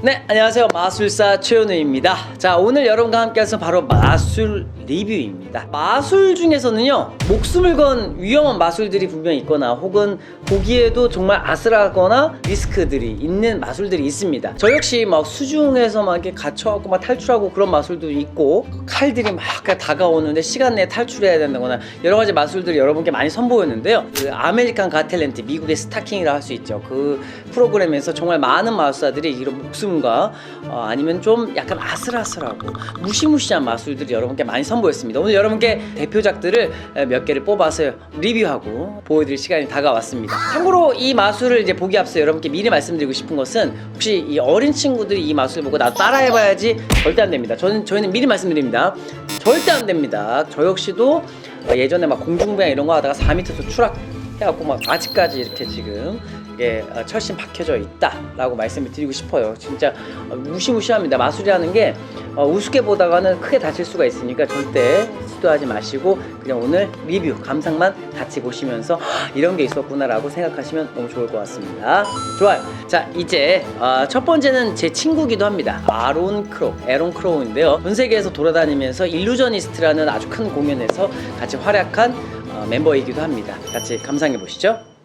네, 안녕하세요. 마술사 최현우입니다. 자, 오늘 여러분과 함께 해서 바로 마술 리뷰입니다. 마술 중에서는요, 목숨을 건 위험한 마술들이 분명히 있거나 혹은 보기에도 정말 아슬하거나 리스크들이 있는 마술들이 있습니다. 저 역시 막 수중에서 막 이렇게 갇혀갖고 막 탈출하고 그런 마술도 있고, 칼들이 막 다가오는데 시간 내에 탈출해야 된다거나 여러 가지 마술들이 여러분께 많이 선보였는데요. 그 아메리칸 가탤런트, 미국의 스타킹이라 할 수 있죠. 그 프로그램에서 정말 많은 마술사들이 이런 목숨과 어, 아니면 좀 약간 아슬아슬하고 무시무시한 마술들이 여러분께 많이 선보였습니다. 오늘 여러분께 대표작들을 몇 개를 뽑아서 리뷰하고 보여드릴 시간이 다가왔습니다. 참고로 이 마술을 이제 보기 앞서 여러분께 미리 말씀드리고 싶은 것은 혹시 이 어린 친구들이 이 마술 보고 나 따라해봐야지 절대 안 됩니다. 저는 저희는 미리 말씀드립니다. 절대 안 됩니다. 저 역시도 예전에 막 공중부양 이런 거 하다가 4m에서 추락 해갖고 막 아직까지 이렇게 지금 예, 어, 철심 박혀져 있다라고 말씀을 드리고 싶어요. 진짜 어, 무시무시합니다. 마술이라는 게 어, 우습게 보다가는 크게 다칠 수가 있으니까 절대 시도하지 마시고 그냥 오늘 리뷰 감상만 같이 보시면서 "헉, 이런 게 있었구나라고 생각하시면 너무 좋을 것 같습니다. 좋아요. 자 이제 어, 첫 번째는 제 친구기도 합니다. 아론 크로우, 에론 크로우인데요. 전 세계에서 돌아다니면서 일루저니스트라는 아주 큰 공연에서 같이 활약한 어, 멤버이기도 합니다. 같이 감상해 보시죠.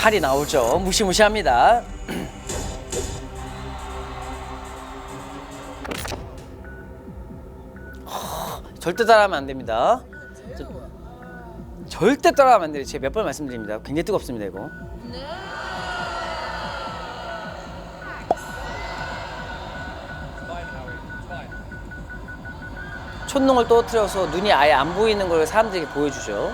칼이 나오죠. 무시무시합니다. 허, 절대 따라하면 안 됩니다. 저- 절대 따라하면 안 돼요. 제가 몇 번 말씀드립니다. 굉장히 뜨겁습니다, 이거. 촛농을 떨어뜨려서 눈이 아예 안 보이는 걸 사람들에게 보여주죠.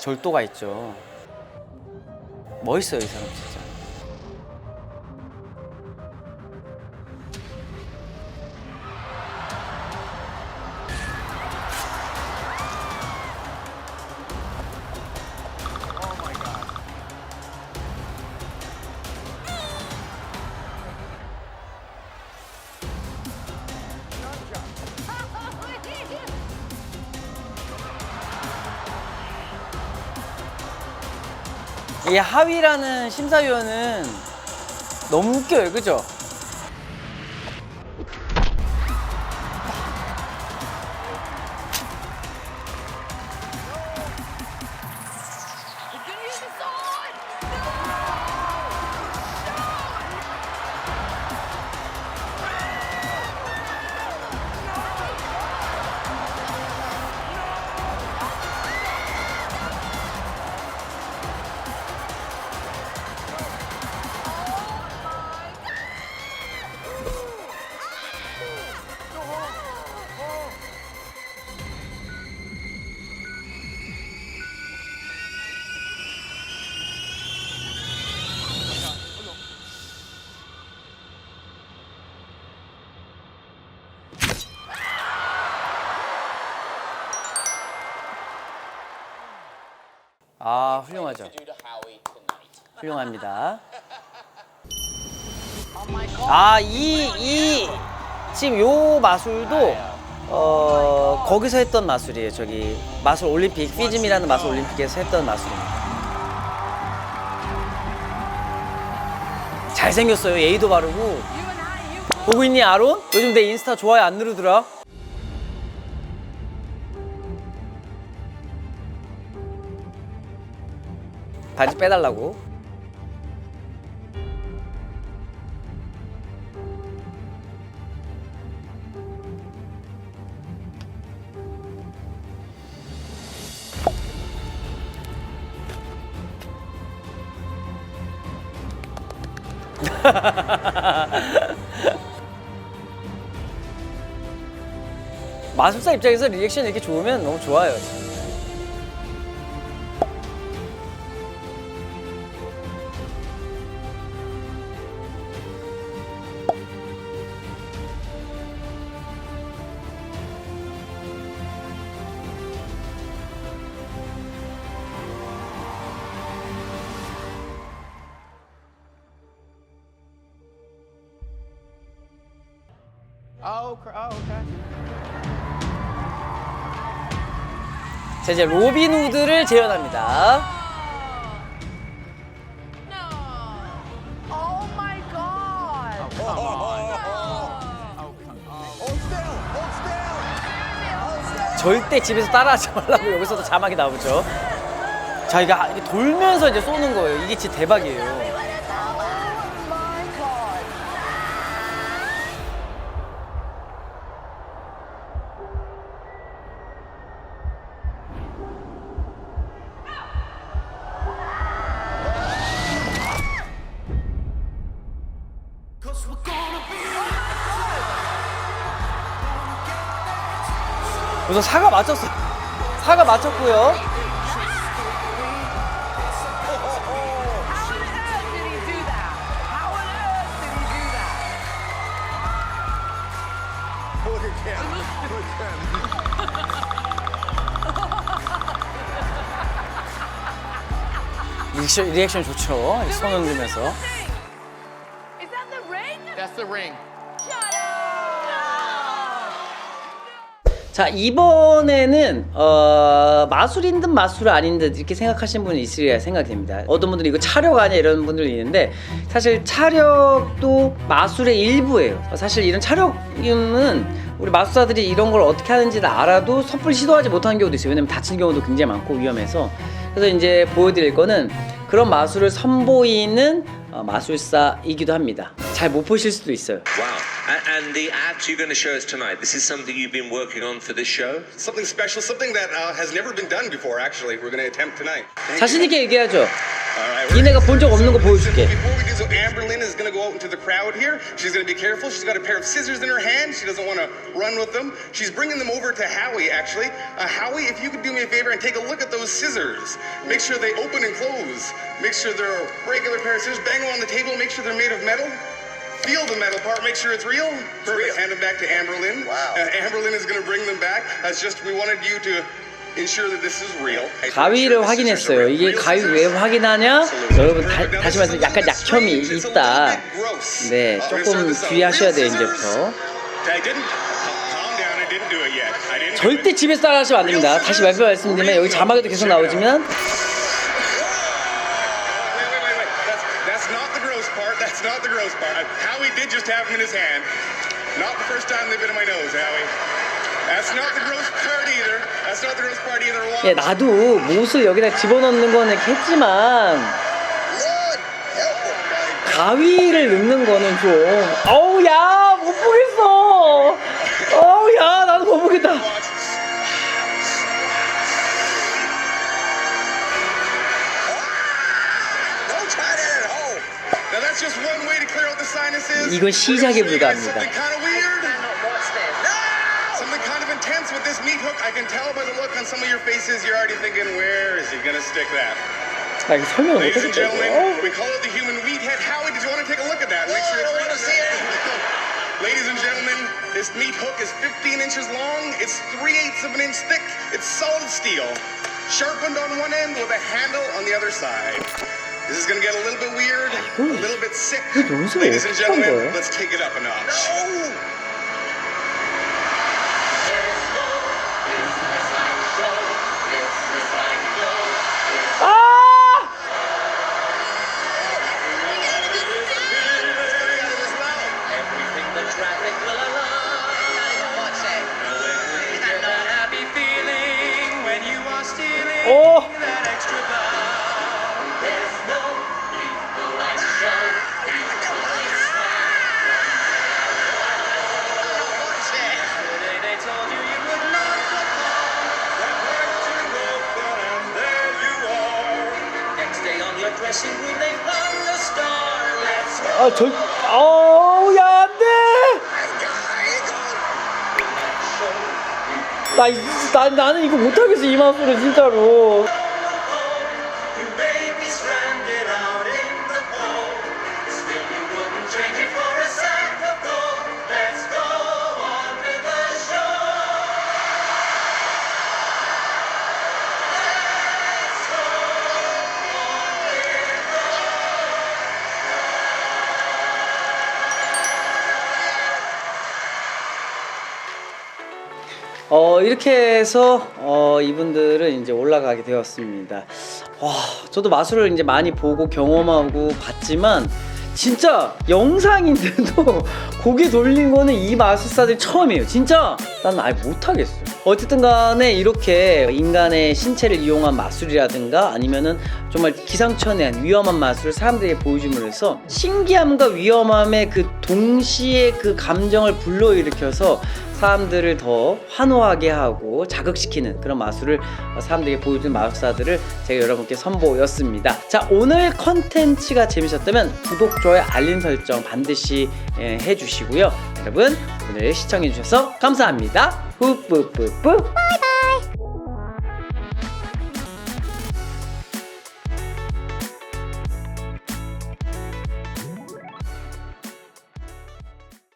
절도가 있죠. 멋있어요, 이 사람 이 하위라는 심사위원은 너무 웃겨요, 그죠? 아, 훌륭하죠. 훌륭합니다. 아, 이, 이, 지금 요 마술도, 어, 거기서 했던 마술이에요. 저기, 마술 올림픽, 피즘이라는 마술 올림픽에서 했던 마술입니다. 잘생겼어요. 예의도 바르고. 보고 있니, 아론? 요즘 내 인스타 좋아요 안 누르더라? 바지 빼달라고. 마술사 입장에서 리액션 이렇게 좋으면 너무 좋아요. Oh, oh, okay. 자 이제 로빈 후드를 재현합니다. Oh on. 절대 집에서 따라하지 말라고 여기서도 자막이 나오죠. 자 이게, 이게 돌면서 이제 쏘는 거예요. 이게 진짜 대박이에요. 우선 사과 맞췄어. 사과 맞췄고요. How on earth did he do that? How on earth did he do that? Look at him. Look at him. 리액션, 리액션 좋죠. 손 흔들면서. Is that the ring? That's the ring. 자 이번에는 어, 마술인 듯 마술 아닌 듯 이렇게 생각하시는 분이 있으리라 생각이 됩니다. 어떤 분들이 이거 차력 아니야 이런 분들이 있는데 사실 차력도 마술의 일부예요. 사실 이런 차력은 우리 마술사들이 이런 걸 어떻게 하는지를 알아도 섣불리 시도하지 못하는 경우도 있어요. 왜냐면 다친 경우도 굉장히 많고 위험해서 그래서 이제 보여드릴 거는 그런 마술을 선보이는 어, 마술사이기도 합니다. 잘 못 보실 수도 있어요. Wow. And, and the act you're going to show us tonight, this is something you've been working on for this show? Something special, something that uh, has never been done before, actually. We're going to attempt tonight. 자신 있게 얘기하죠. All right, we're 니네가 gonna- 본 적 없는 거 보여줄게. Before we do so, Amber Lynn is going to go out into the crowd here. She's going to be careful. She's got a pair of scissors in her hand. She doesn't want to run with them. She's bringing them over to Howie, actually. Uh, Howie, if you could do me a favor and take a look at those scissors. Make sure they open and close. Make sure they're a regular pair of scissors. Bang them on the table. Make sure they're made of metal. Feel the metal part. Make sure it's real. Perfect. Hand them back to Amber Lynn. Wow. Uh, Amber Lynn is going to bring them back. That's just we wanted you to 가위를 확인했어요. 이게 가위 왜 확인하냐? 여러분 다, 다시 말해서 약간 약점이 있다. 네, 조금 주의하셔야 돼요 이제부터. 절대 집에서 따라하시면 안 됩니다. 다시 말씀 말씀드리면 여기 자막에도 계속 나오지만 Uh. 예, 나도 못을 여기다 집어넣는 거는 했지만. 가위를 넣는 거는 좀 어우 야 못 보겠어. 어우 야 나도 못 보겠다. 이건 시작에 불과합니다. tense with this meat hook. I can tell by the look on some of your faces. You're already thinking, where is he going to stick that? Like, Ladies and gentlemen, we call it the human meat head. Howie, did you want to take a look at that? No, Make sure I don't want to see it. Ladies and gentlemen, this meat hook is 15 inches long. It's 3 eighths of an inch thick. It's solid steel, sharpened on one end with a handle on the other side. This is gonna get a little bit weird, a little bit sick. Ladies and gentlemen, let's take it up a notch. No! 아, 절, 어우, 야, 안 돼! 나, 이- 나, 나는 이거 못하겠어, 이 마술은 진짜로. 어, 이렇게 해서 어, 이분들은 이제 올라가게 되었습니다. 와, 저도 마술을 이제 많이 보고 경험하고 봤지만 진짜 영상인데도 고개 돌린 거는 이 마술사들 처음이에요. 진짜 난 아예 못하겠어. 어쨌든 간에 이렇게 인간의 신체를 이용한 마술이라든가 아니면은 정말 기상천외한 위험한 마술을 사람들에게 보여줌으로 해서 신기함과 위험함의 그 동시에 그 감정을 불러일으켜서 사람들을 더 환호하게 하고 자극시키는 그런 마술을 사람들에게 보여주는 마술사들을 제가 여러분께 선보였습니다. 자, 오늘 컨텐츠가 재밌었다면 구독, 좋아요, 알림 설정 반드시 예, 해주시고요. 여러분, 오늘 시청해주셔서 감사합니다. 뿌뿌뿌뿌.